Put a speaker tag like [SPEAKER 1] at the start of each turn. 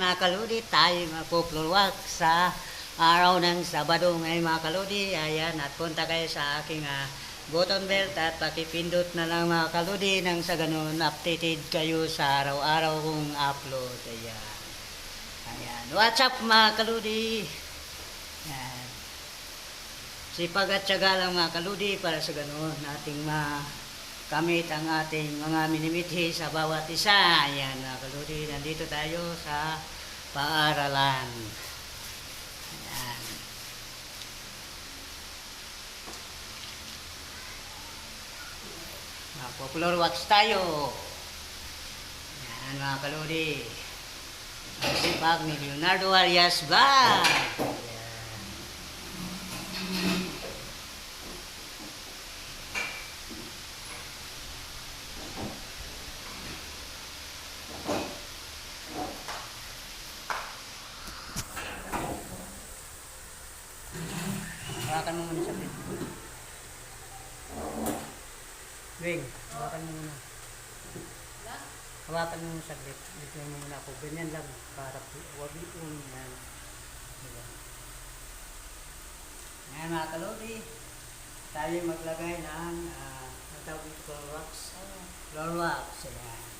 [SPEAKER 1] mga kaludi, tayo magpo-floor sa araw ng Sabado ngayon mga kaludi. Ayan, at punta kayo sa aking ah, button belt at pakipindot na lang mga kaludi nang sa ganun updated kayo sa araw-araw kong upload. Ayan. Ayan. What's up mga kaludi? Ayan. Sipag at syaga lang mga kaludi para sa ganun nating makamit ang ating mga minimithi sa bawat isa. Ayan mga kaludi, nandito tayo sa paaralan. Ayan. Popular watch tayo. Ayan mga kaludi. Ang sipag ni Leonardo Arias ba? Hawakan mo muna sa pin. Wing, hawakan mo muna. Hawakan mo muna saglit. Dito mo muna ako. Ganyan lang. Para huwag yung yan. Diba? Ngayon mga kalodi, tayo maglagay ng uh, ang tawag dito floor wax. Floor wax. Ayan.